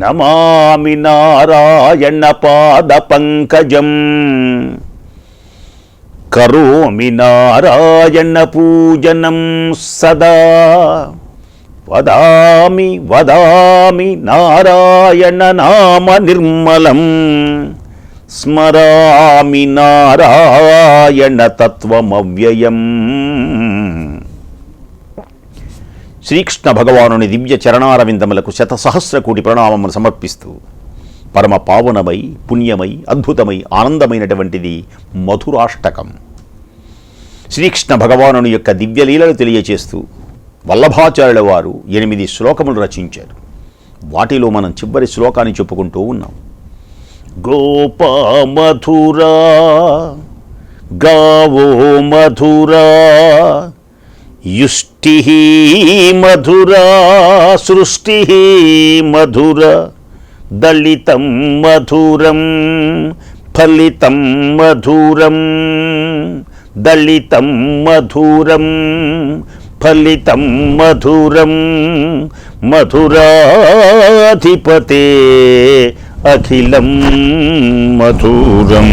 నమామి నారాయణ పాద పంకజం. కరోమి నారాయణ పూజనం సదా. వదామి వదామి నారాయణ నామ నిర్మలం. స్మరామి నారాయణ తత్వమవ్యయం. శ్రీకృష్ణ భగవానుని దివ్య చరణారవిందములకు శత సహస్ర కోటి ప్రణామములు సమర్పిస్తూ పరమ పావనమై పుణ్యమై అద్భుతమై ఆనందమైనటువంటిది మధురాష్టకం. శ్రీకృష్ణ భగవానుని యొక్క దివ్యలీలలు తెలియచేస్తూ వల్లభాచార్యుల వారు ఎనిమిది శ్లోకములు రచించారు. వాటిలో మనం చివరి శ్లోకాన్ని చెప్పుకుంటూ ఉన్నాం. గోపా మధురా గావో మధురా యుష్టి మధురా సృష్టి మధుర దళితం మధురం ఫలితం మధురం దళితం మధురం ఫలితం మధురం మధురాధిపతే అఖిలం మధురం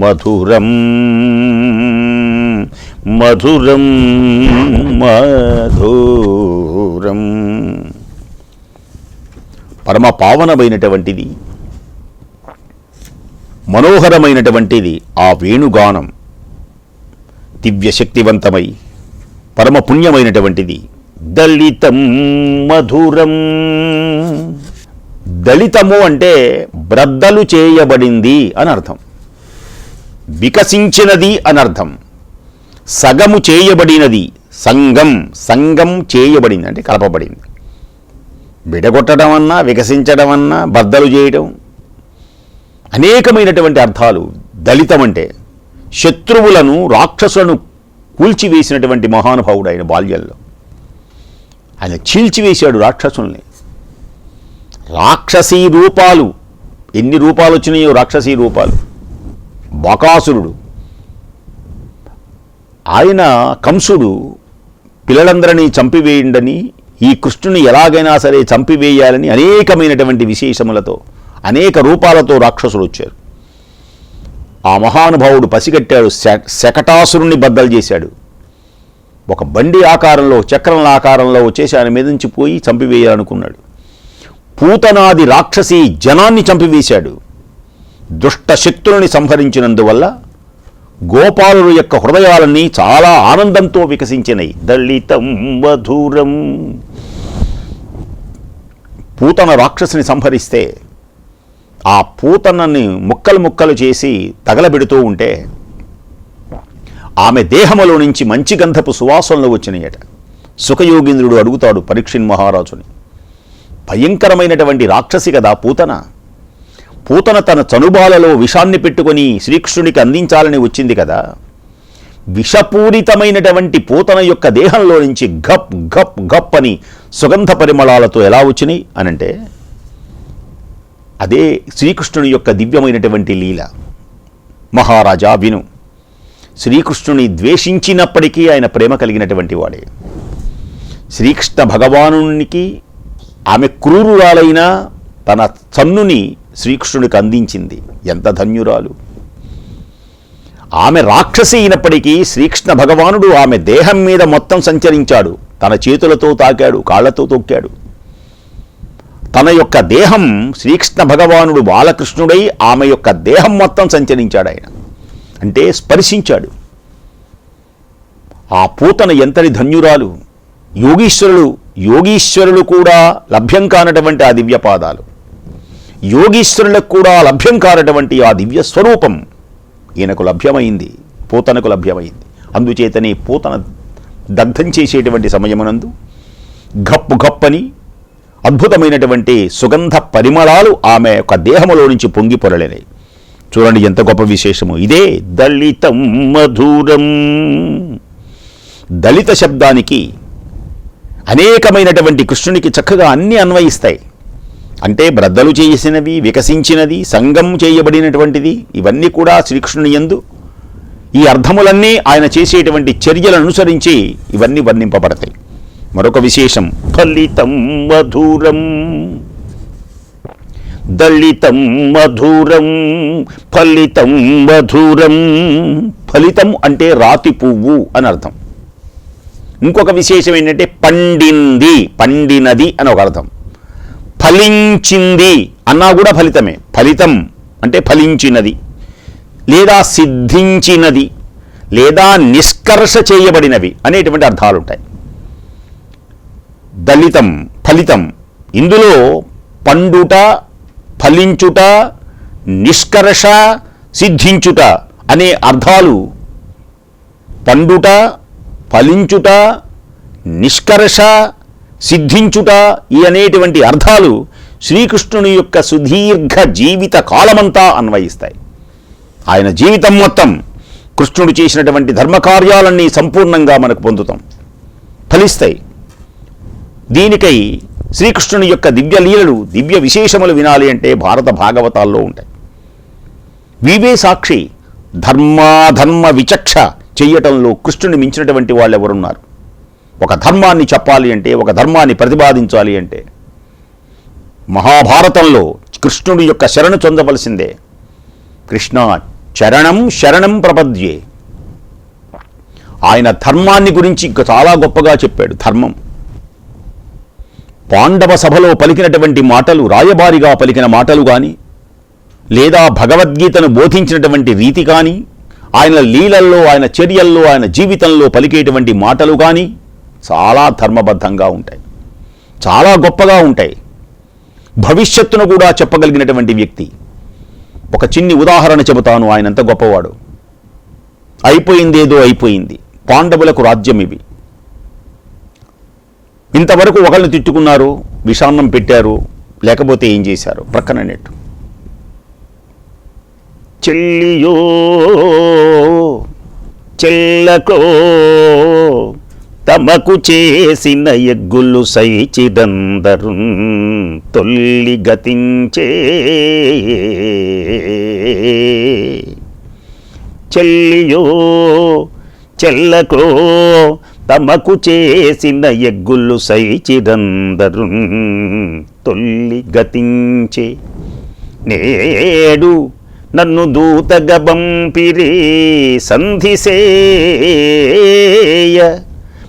మధురం. మధురం మధురం. పరమ పావనమైనటువంటిది మనోహరమైనటువంటిది ఆ వేణుగానం. దివ్యశక్తివంతమై పరమ పుణ్యమైనటువంటిది దళితం మధురం. దళితము అంటే బ్రద్దలు చేయబడింది అని అర్థం వికసించినది అనర్థం. సగము చేయబడినది. సంగం సంగం చేయబడింది. అంటే కలపబడింది. విడగొట్టడం అన్నా వికసించడం అన్నా బద్దలు చేయడం అనేకమైనటువంటి అర్థాలు. దళితం అంటే శత్రువులను రాక్షసులను కూల్చివేసినటువంటి మహానుభావుడు ఆయన బాల్యంలో. ఆయన చీల్చివేశాడు రాక్షసుల్ని. రాక్షసీ రూపాలు. ఎన్ని రూపాలు వచ్చినాయో రాక్షసీ రూపాలు. బకాసురుడు. ఆయన కంసుడు పిల్లలందరినీ చంపివేయండని ఈ కృష్ణుని ఎలాగైనా సరే చంపివేయాలని అనేకమైనటువంటి విశేషములతో అనేక రూపాలతో రాక్షసులు వచ్చారు. ఆ మహానుభావుడు పసిగట్టాడు శకటాసురుణ్ణి బద్దలు చేశాడు. ఒక బండి ఆకారంలో చక్రం ఆకారంలో వచ్చేసి ఆయన మీద నుంచి పోయి చంపివేయాలనుకున్నాడు. పూతనాది రాక్షసి జనాన్ని చంపివేశాడు. దుష్ట శక్తులని సంహరించినందువల్ల గోపాలుడు యొక్క హృదయాలన్నీ చాలా ఆనందంతో వికసించినాయి దళితం మధురం. పూతన రాక్షసుని సంహరిస్తే ఆ పూతనని ముక్కలు ముక్కలు చేసి తగలబెడుతూ ఉంటే ఆమె దేహములో నుంచి మంచి గంధపు సువాసనలు వచ్చినాయట. సుఖయోగీంద్రుడు అడుగుతాడు పరీక్షిన్ మహారాజుని భయంకరమైనటువంటి రాక్షసి కదా పూతన? పూతన తన చనుబాలలో విషాన్ని పెట్టుకొని శ్రీకృష్ణునికి అందించాలని వచ్చింది కదా. విషపూరితమైనటువంటి పూతన యొక్క దేహంలో నుంచి గప్ గప్ గప్ అని సుగంధ పరిమళాలతో ఎలా వచ్చినాయి అనంటే అదే శ్రీకృష్ణుని యొక్క దివ్యమైనటువంటి లీల. మహారాజా విను. శ్రీకృష్ణుని ద్వేషించినప్పటికీ ఆయన ప్రేమ కలిగినటువంటి వాడే. శ్రీకృష్ణ భగవానునికి ఆమె క్రూరురాలైన తన చన్నుని శ్రీకృష్ణుడికి అందించింది. ఎంత ధన్యురాలు. ఆమె రాక్షసి అయినప్పటికీ శ్రీకృష్ణ భగవానుడు ఆమె దేహం మీద మొత్తం సంచరించాడు. తన చేతులతో తాకాడు కాళ్ళతో తొక్కాడు. తన యొక్క దేహం శ్రీకృష్ణ భగవానుడు బాలకృష్ణుడై ఆమె యొక్క దేహం మొత్తం సంచరించాడు ఆయన. అంటే స్పర్శించాడు. ఆ పూతన ఎంతటి ధన్యురాలు. యోగీశ్వరులు యోగీశ్వరులు కూడా లభ్యం కానటువంటి ఆ దివ్య పాదాలు యోగీశ్వరులకు కూడా లభ్యం కానటువంటి ఆ దివ్య స్వరూపం ఈయనకు లభ్యమైంది పూతనకు లభ్యమైంది. అందుచేతనే పూతన దగ్ధం చేసేటువంటి సమయమునందు గప్పు గప్పని అద్భుతమైనటువంటి సుగంధ పరిమళాలు ఆమె యొక్క దేహములో నుంచి పొంగి పొరలేనాయి చూడండి ఎంత గొప్ప విశేషము. ఇదే దళితం మధురం. దళిత శబ్దానికి అనేకమైనటువంటి కృష్ణునికి చక్కగా అన్ని అన్వయిస్తాయి. అంటే బ్రద్దలు చేసినవి వికసించినది సంగం చేయబడినటువంటిది ఇవన్నీ కూడా శ్రీకృష్ణుని యందు. ఈ అర్థములన్నీ ఆయన చేసేటువంటి చర్యలను అనుసరించి ఇవన్నీ వర్ణింపబడతాయి. మరొక విశేషం ఫలితం మధురం. దళితం మధురం ఫలితం మధురం. ఫలితం అంటే రాతి పువ్వు అని అర్థం. ఇంకొక విశేషం ఏంటంటే పండింది పండినది అని ఒక అర్థం. ఫలించింది అన్నా కూడా ఫలితమే. ఫలితం అంటే ఫలించినది. లేదా సిద్ధించినది. లేదా నిష్కర్ష చేయబడినవి అనేటువంటి అర్థాలుంటాయి. దళితం ఫలితం. ఇందులో పండుట ఫలించుట నిష్కర్ష సిద్ధించుట అనే అర్థాలు పండుట ఫలించుట నిష్కర్ష సిద్ధించుట ఈ అనేటువంటి అర్థాలు శ్రీకృష్ణుని యొక్క సుదీర్ఘ జీవిత కాలమంతా అన్వయిస్తాయి. ఆయన జీవితం మొత్తం కృష్ణుడు చేసినటువంటి ధర్మకార్యాలన్నీ సంపూర్ణంగా మనకు పొందుతాం. ఫలిస్తాయి. దీనికై శ్రీకృష్ణుని యొక్క దివ్య లీలలు దివ్య విశేషములు వినాలి అంటే భారత భాగవతాల్లో ఉంటాయి. వివే సాక్షి ధర్మాధర్మ విచక్ష చెయ్యటంలో కృష్ణుని మించినటువంటి వాళ్ళు ఎవరున్నారు ఒక ధర్మాన్ని చెప్పాలి అంటే ఒక ధర్మాన్ని ప్రతిపాదించాలి అంటే మహాభారతంలో కృష్ణుడి యొక్క శరణు చెందవలసిందే. కృష్ణ చరణం శరణం ప్రపద్యే. ఆయన ధర్మాన్ని గురించి చాలా గొప్పగా చెప్పాడు ధర్మం. పాండవ సభలో పలికినటువంటి మాటలు రాయబారిగా పలికిన మాటలు కానీ లేదా భగవద్గీతను బోధించినటువంటి రీతి కానీ ఆయన లీలల్లో ఆయన చర్యల్లో ఆయన జీవితంలో పలికేటువంటి మాటలు కానీ చాలా ధర్మబద్ధంగా ఉంటాయి. చాలా గొప్పగా ఉంటాయి. భవిష్యత్తును కూడా చెప్పగలిగినటువంటి వ్యక్తి. ఒక చిన్ని ఉదాహరణ చెబుతాను ఆయనంత గొప్పవాడు. అయిపోయిందేదో అయిపోయింది. పాండవులకు రాజ్యం ఇవి. ఇంతవరకు ఒకళ్ళని తిట్టుకున్నారు విషాన్నం పెట్టారు లేకపోతే ఏం చేశారు? ప్రక్కన నెట్టు. చెల్లియో చెల్లకో తమకు చేసిన ఎగ్గులు సైచిదందరు తొల్లి గతించే. చెల్లియో చెల్లకో తమకు చేసిన ఎగ్గులు సైచిదందరు తొల్లి గతించే. నేడు నన్ను దూతగ బంపిరే సంధిసేయ.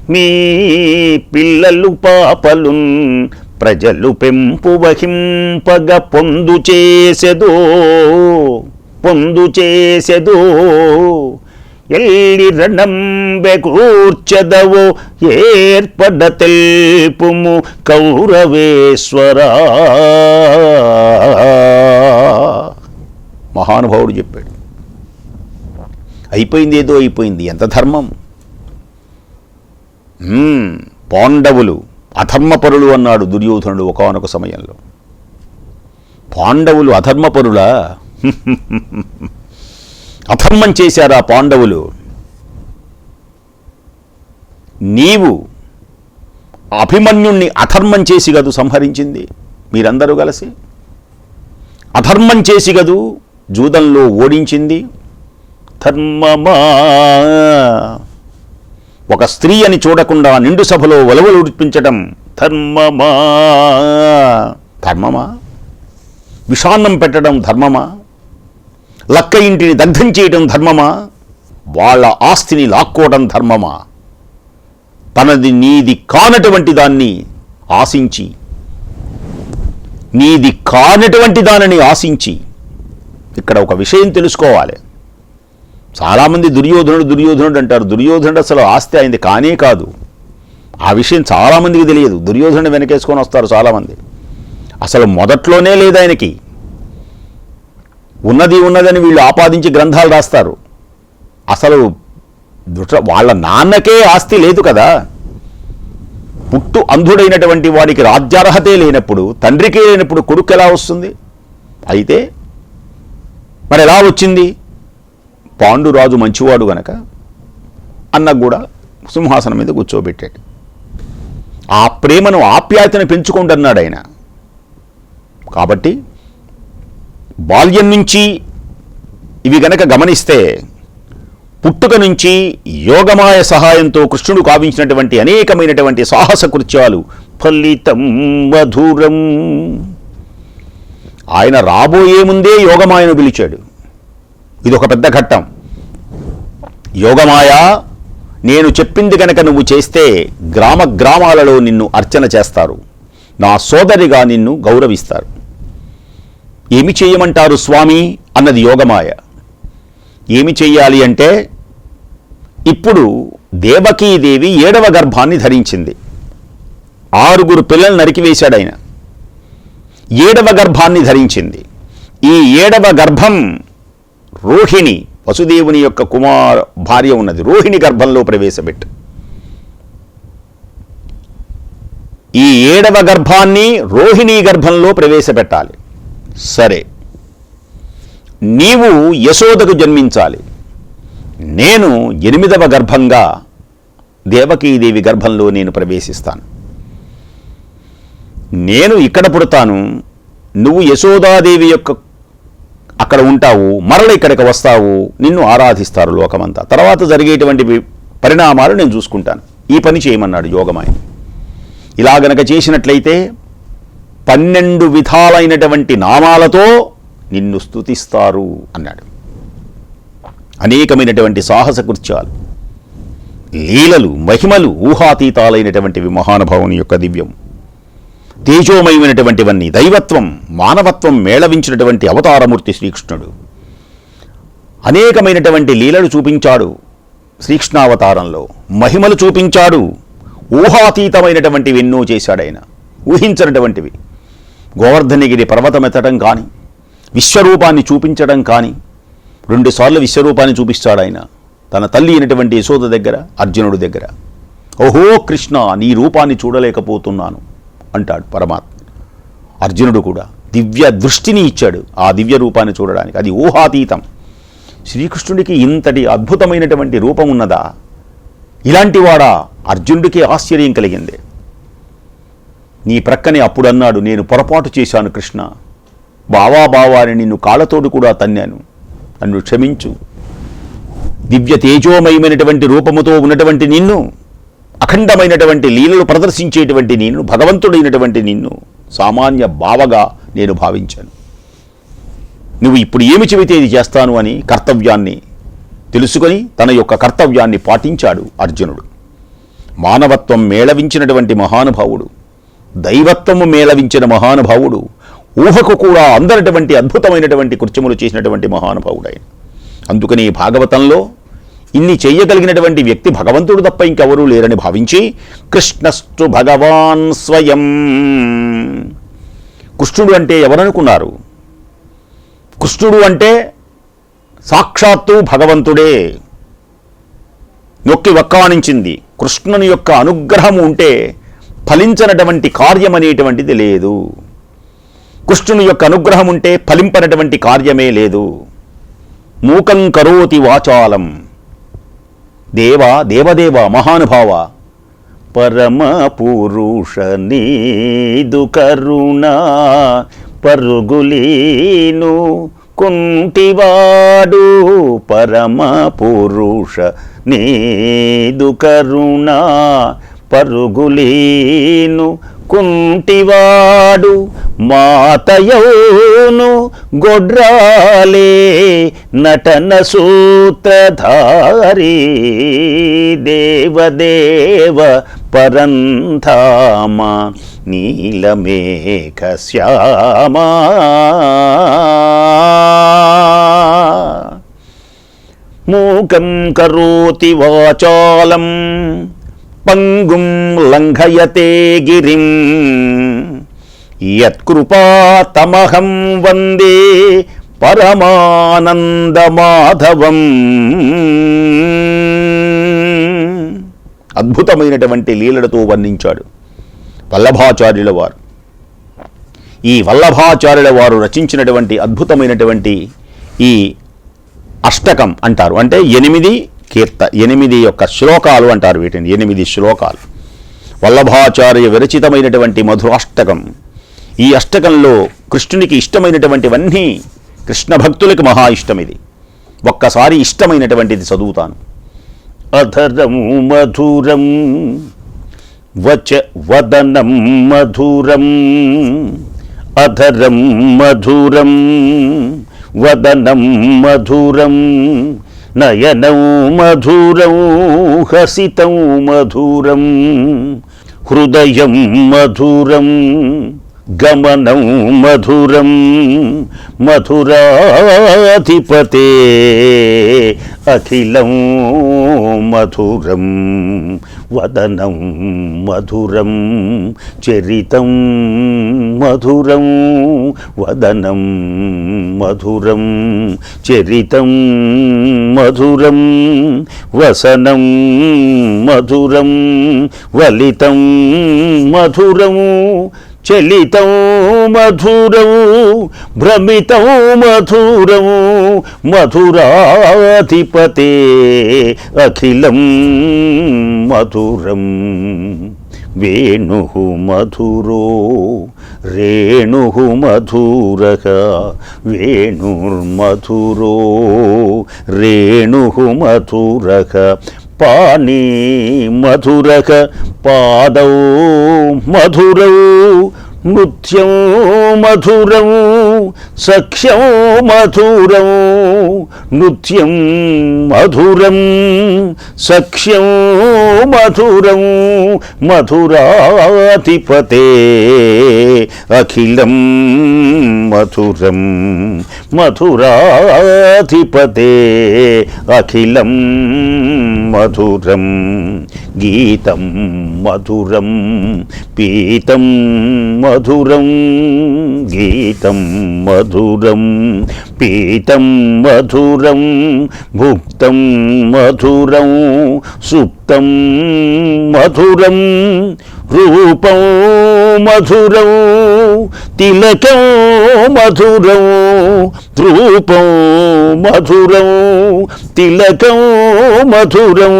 మీ పిల్లలు పాపలున్ ప్రజలు పెంపు వహింపగ పొందు చేసెదో పొందు చేసెదో. ఎల్లి రణంబె కూర్చదవో ఏర్పడ తెల్పుము కౌరవేశ్వరా. మహానుభావుడు చెప్పాడు. అయిపోయింది ఏదో అయిపోయింది ఎంత ధర్మం? పాండవులు అధర్మపరులు అన్నాడు దుర్యోధనుడు ఒకనొక సమయంలో. పాండవులు అధర్మపరులా? అధర్మం చేశారా పాండవులు? నీవు అభిమన్యుణ్ణి అధర్మం చేసి గదు సంహరించింది మీరందరూ కలిసి. అధర్మం చేసి గదు జూదంలో ఓడించింది. ధర్మమా? ఒక స్త్రీ అని చూడకుండా నిండు సభలో ఒలవలు ఉడిపించటం ధర్మమా? ధర్మమా? విషాన్నం పెట్టడం ధర్మమా? లక్క ఇంటిని దగ్ధం చేయడం ధర్మమా? వాళ్ళ ఆస్తిని లాక్కోవడం ధర్మమా? తనది నీది కానటువంటి దాన్ని ఆశించి నీది కానటువంటి దానిని ఆశించి ఇక్కడ ఒక విషయం తెలుసుకోవాలి. చాలామంది దుర్యోధనుడు దుర్యోధనుడు అంటారు. దుర్యోధనుడు అసలు ఆస్తి అయింది కానే కాదు. ఆ విషయం చాలామందికి తెలియదు. దుర్యోధనుడు వెనకేసుకొని వస్తారు చాలామంది. అసలు మొదట్లోనే లేదు ఆయనకి. ఉన్నది ఉన్నదని వీళ్ళు ఆపాదించి గ్రంథాలు రాస్తారు. అసలు వాళ్ళ నాన్నకే ఆస్తి లేదు కదా. పుట్టు అంధుడైనటువంటి వాడికి రాజ్యార్హతే లేనప్పుడు తండ్రికే లేనప్పుడు కొడుకు ఎలా వస్తుంది? అయితే మరి ఎలా వచ్చింది? పాండురాజు మంచివాడు గనక అన్న కూడా సింహాసనం మీద కూర్చోబెట్టాడు. ఆ ప్రేమను ఆప్యాయతను పెంచుకుంటున్నాడు ఆయన. కాబట్టి బాల్యం నుంచి ఇవి గనక గమనిస్తే పుట్టుక నుంచి యోగమాయ సహాయంతో కృష్ణుడు కావించినటువంటి అనేకమైనటువంటి సాహస కృత్యాలు ఫలితం మధురం. ఆయన రాబోయే ముందే యోగమాయను పిలిచాడు. ఇది ఒక పెద్ద ఘట్టం. యోగమాయ నేను చెప్పింది కనుక నువ్వు చేస్తే గ్రామ గ్రామాలలో నిన్ను అర్చన చేస్తారు. నా సోదరిగా నిన్ను గౌరవిస్తారు. ఏమి చేయమంటారు స్వామి? అన్నది యోగమాయ. ఏమి చెయ్యాలి అంటే ఇప్పుడు దేవకీదేవి ఏడవ గర్భాన్ని ధరించింది. ఆరుగురు పిల్లలు నరికివేశాడు ఆయన. ఏడవ గర్భాన్ని ధరించింది. ఈ ఏడవ గర్భం రోహిణి వసుదేవుని యొక్క కుమార్ భార్య ఉన్నది. రోహిణి గర్భంలో ప్రవేశపెట్టు. ఈ ఏడవ గర్భాన్ని రోహిణి గర్భంలో ప్రవేశపెట్టాలి. సరే. నీవు యశోదకు జన్మించాలి. నేను ఎనిమిదవ గర్భంగా దేవకీదేవి గర్భంలో నేను ప్రవేశిస్తాను. నేను ఇక్కడ పుడతాను. నువ్వు యశోదాదేవి యొక్క అక్కడ ఉంటావు మరల ఇక్కడికి వస్తావు నిన్ను ఆరాధిస్తారు లోకమంతా. తర్వాత జరిగేటువంటి పరిణామాలు నేను చూసుకుంటాను. ఈ పని చేయమన్నాడు యోగమాయ. ఇలా గనక చేసినట్లయితే పన్నెండు విధాలైనటువంటి నామాలతో నిన్ను స్తుతిస్తారు అన్నాడు. అనేకమైనటువంటి సాహస కృత్యాలు లీలలు మహిమలు ఊహాతీతాలైనటువంటివి మహానుభావుని యొక్క దివ్యం. తేజోమయమైనటువంటివన్నీ దైవత్వం మానవత్వం మేళవించినటువంటి అవతారమూర్తి శ్రీకృష్ణుడు. అనేకమైనటువంటి లీలలు చూపించాడు శ్రీకృష్ణావతారంలో. మహిమలు చూపించాడు. ఊహాతీతమైనటువంటివి ఎన్నో చేశాడైన ఊహించినటువంటివి. గోవర్ధనగిరి పర్వతమెత్తడం కానీ విశ్వరూపాన్ని చూపించడం కానీ రెండుసార్లు విశ్వరూపాన్ని చూపిస్తాడు ఆయన. తన తల్లి అయినటువంటి యశోద దగ్గర అర్జునుడి దగ్గర. ఓహో కృష్ణ నీ రూపాన్ని చూడలేకపోతున్నాను. అంటాడు పరమాత్మ అర్జునుడు కూడా దివ్య దృష్టిని ఇచ్చాడు ఆ దివ్య రూపాన్ని చూడడానికి. అది ఊహాతీతం. శ్రీకృష్ణుడికి ఇంతటి అద్భుతమైనటువంటి రూపం ఉన్నదా? ఇలాంటి వాడా? అర్జునుడికి ఆశ్చర్యం కలిగింది. నీ ప్రక్కనే అప్పుడు అన్నాడు నేను పొరపాటు చేశాను కృష్ణ. బావా బావా అని నిన్ను కాళ్ళతోడు కూడా తన్నాను. నన్ను క్షమించు. దివ్య తేజోమయమైనటువంటి రూపముతో ఉన్నటువంటి నిన్ను అఖండమైనటువంటి లీలలు ప్రదర్శించేటువంటి నిన్ను భగవంతుడైనటువంటి నిన్ను సామాన్య బావగా నేను భావించాను. నువ్వు ఇప్పుడు ఏమి చెబితే ఇది చేస్తాను అని కర్తవ్యాన్ని తెలుసుకొని తన యొక్క కర్తవ్యాన్ని పాటించాడు అర్జునుడు. మానవత్వం మేళవించినటువంటి మహానుభావుడు దైవత్వము మేళవించిన మహానుభావుడు ఊహకు కూడా అందనటువంటి అద్భుతమైనటువంటి కృత్యములు చేసినటువంటి మహానుభావుడు ఆయన. అందుకని భాగవతంలో ఇన్ని చెయ్యగలిగినటువంటి వ్యక్తి భగవంతుడు తప్ప ఇంకెవరూ లేరని భావించి కృష్ణస్తు భగవాన్ స్వయం. కృష్ణుడు అంటే ఎవరనుకున్నారు? కృష్ణుడు అంటే సాక్షాత్తు భగవంతుడే. నొక్కి వక్కాణించింది. కృష్ణుని యొక్క అనుగ్రహం ఉంటే ఫలించనటువంటి కార్యం అనేటువంటిది లేదు. కృష్ణుని యొక్క అనుగ్రహం ఉంటే ఫలింపనటువంటి కార్యమే లేదు. మూకం కరోతి వాచాలం. దేవ దేవదేవ మహానుభావ పరమ పురుష నీదు కరుణ పరుగులీను కుంటివాడు పరమ పురుష నీదు కరుణ పరుగులీను కుంటివాడు మాతయోను గొడ్రాలే నటన సూత్రధారి దేవదేవ పరంధామ నీలమేఘ శ్యామా. మూకం కరోతి వాచాలం పంగుం లంఘయతే గిరిం. యత్కృపాతమహం వందే పరమానందమాధవం. అద్భుతమైనటువంటి లీలలతో వర్ణించాడు వల్లభాచార్యుల వారు ఈ వల్లభాచార్యుల వారు రచించినటువంటి అద్భుతమైనటువంటి ఈ అష్టకం అంటారు. అంటే ఎనిమిది కీర్త ఎనిమిది యొక్క శ్లోకాలు అంటారు వీటిని ఎనిమిది శ్లోకాలు. వల్లభాచార్య విరచితమైనటువంటి మధురాష్టకం ఈ అష్టకంలో కృష్ణునికి ఇష్టమైనటువంటివన్నీ కృష్ణ భక్తులకు మహా ఇష్టం ఇది ఒక్కసారి ఇష్టమైనటువంటిది చదువుతాను. అధరం మధురం వచ వదనం మధురం అధరం మధురం వదనం మధురం నయనౌ మధురం హసితం మధురం హృదయం మధురం. గమనం మధురం మధురాధిపతే అఖిలం మధురం వదనం మధురం చరితం మధురం వదనం మధురం చరితం మధురం వసనం మధురం వలితం మధురం చలితం మధురం భ్రమితం మధురం మధురాధిపతే అఖిలం మధురం. వేణు మధురో రేణు మధుర వేణుర్మధురో రేణు మధుర పానీ మధురక పాదౌ మధురౌ నృత్యం మధురం సఖ్యం మధురం నృత్యం మధురం సఖ్యం మధురం మధురాధిపతే అఖిలం మధురం మధురాధిపతే అఖిలం మధురం. గీతం మధురం పీతం మధురం గీతం మధురం పీతం మధురం భుక్తం మధురం సుప్ సుప్తం మధురం రూపం మధురం తిలకం మధురం రూపం మధురం తిలకం మధురం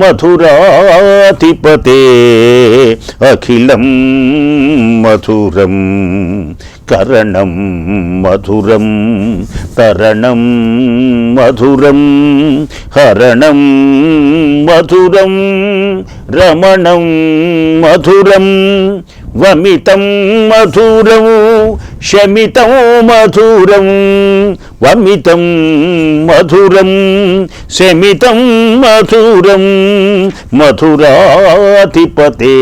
మధురాధిపతే అఖిలం మధురం. కరణం మధురం తరణం మధురం హరణం మధురం రమణం మధురం వమితం మధురం శమితం మధురం వమితం మధురం శమితం మధురం మధురాధిపతే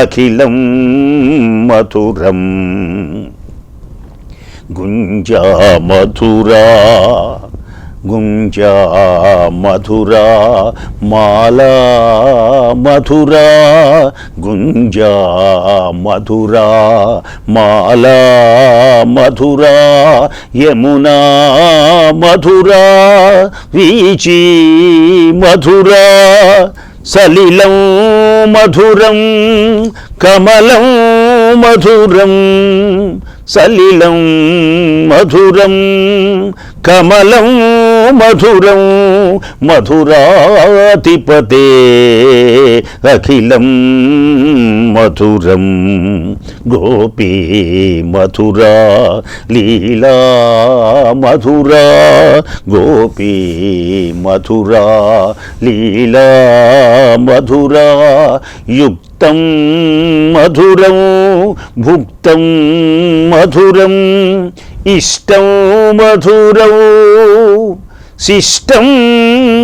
అఖిలం మధురం. గుంజా మధురా గుంజా మధురా మాలా మధురా గుంజా మధురా మాలా మధురా యమునా మధురా వీచి మధురా సలిలం మధురం కమలం మధురం సలిలం మధురం కమలం మధురం మధురాధిపతే అఖిలం మధురం. గోపీ మధురా లీలా మధురా గోపీ మధురా లీలా మధురా. యుక్త భుక్తం మధురం భుక్తం మధురం ఇష్టం మధురం. శిష్టం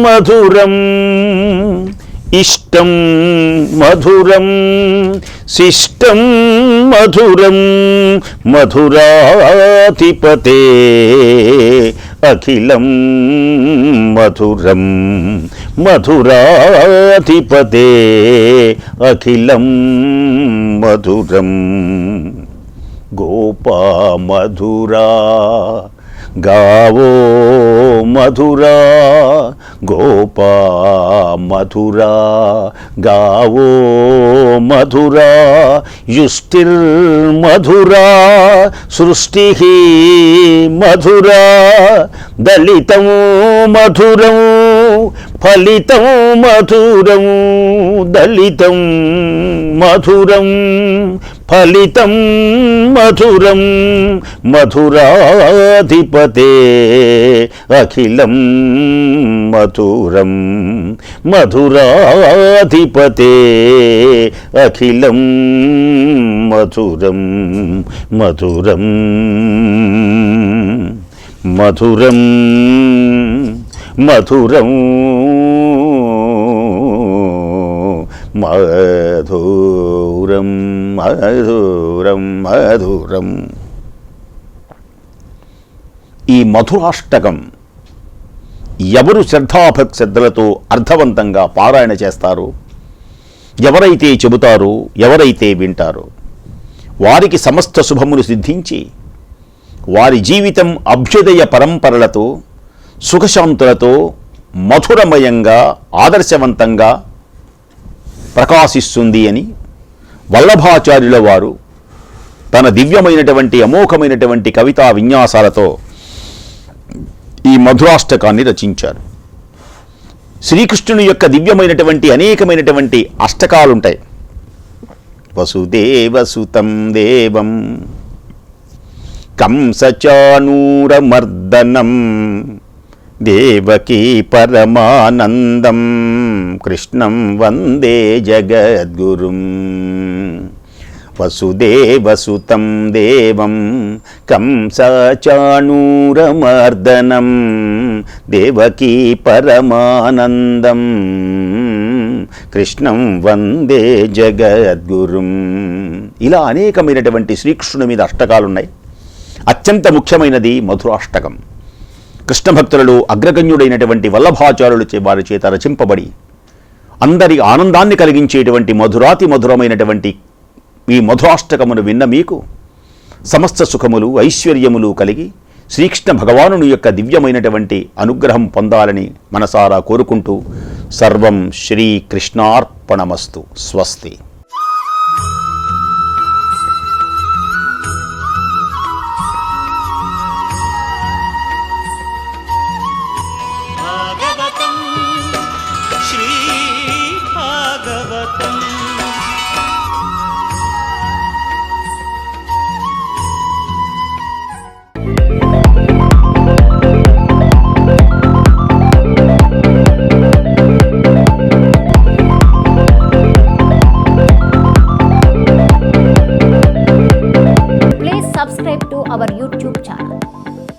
మధురం ఇష్టం మధురం శిష్టం మధురం మధురాధిపతే అఖిలం మధురం మధురాధిపతే అఖిలం మధురం. గోపా మధురా గావో మధురా గోపా మధురా గావో మధురా యుష్టిర్మధురా సృష్టి మధురా దళితము మధురము ఫలితం మధురం దళితం మధురం ఫలితం మధురం. మధురాధిపతే అఖిలం మధురం. మధురాధిపతే అఖిలం మధురం. మధురం. మధురం మధురం మధురం మధురం మధురం. ఈ మధురాష్టకం ఎవరు శ్రద్ధాభక్ శ్రద్ధలతో అర్థవంతంగా పారాయణ చేస్తారు? ఎవరైతే చెబుతారో ఎవరైతే వింటారో? వారికి సమస్త శుభములు సిద్ధించి వారి జీవితం అభ్యుదయ పరంపరలతో సుఖశాంతులతో మధురమయంగా ఆదర్శవంతంగా ప్రకాశిస్తుంది అని వల్లభాచార్యుల వారు తన దివ్యమైనటువంటి అమోఘమైనటువంటి కవితా విన్యాసాలతో ఈ మధురాష్టకాన్ని రచించారు. శ్రీకృష్ణుని యొక్క దివ్యమైనటువంటి అనేకమైనటువంటి అష్టకాలుంటాయి. వసుదేవసుతం దేవం కంసచానూరమర్దనం దేవకీ పరమానందం కృష్ణం వందే జగద్గురుం. వసుదేవసుతం దేవం కంసచాణూరమర్దనం దేవకీ పరమానందం కృష్ణం వందే జగద్గురుం. ఇలా అనేకమైనటువంటి శ్రీకృష్ణుని మీద అష్టకాలున్నాయి. అత్యంత ముఖ్యమైనది మధురాష్టకం. కృష్ణ భక్తులలో అగ్రగణ్యుడైనటువంటి వల్లభాచార్యులు వారి చేత రచింపబడి అందరి ఆనందాన్ని కలిగించేటువంటి మధురాతి మధురమైనటువంటి ఈ మధురాష్టకమును విన్న మీకు సమస్త సుఖములు ఐశ్వర్యములు కలిగి శ్రీకృష్ణ భగవానుని యొక్క దివ్యమైనటువంటి అనుగ్రహం పొందాలని మనసారా కోరుకుంటూ సర్వం శ్రీకృష్ణార్పణమస్తు. స్వస్తి.